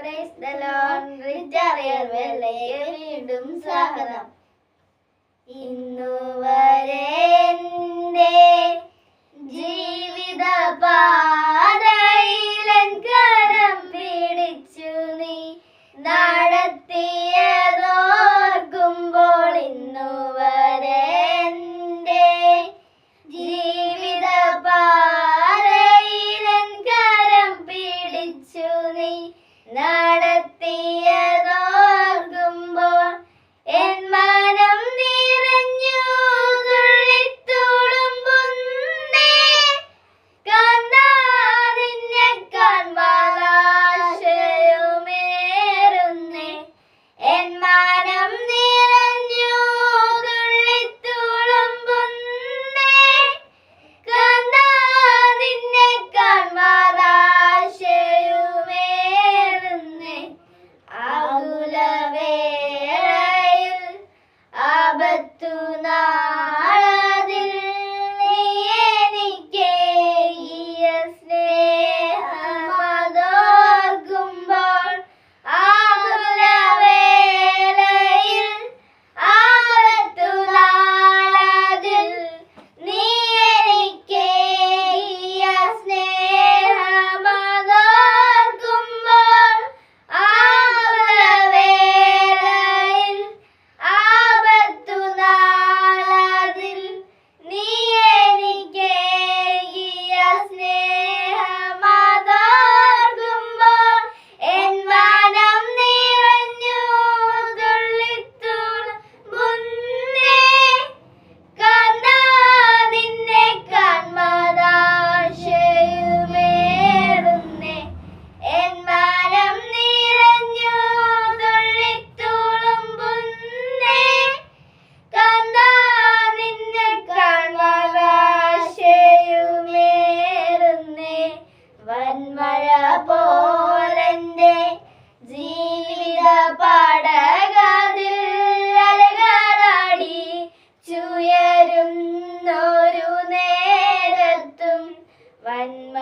Praise the റിച്ചറിയർ വെള്ളയ്ക്ക് വീണ്ടും സ്വാഗതം. ഇന്നു man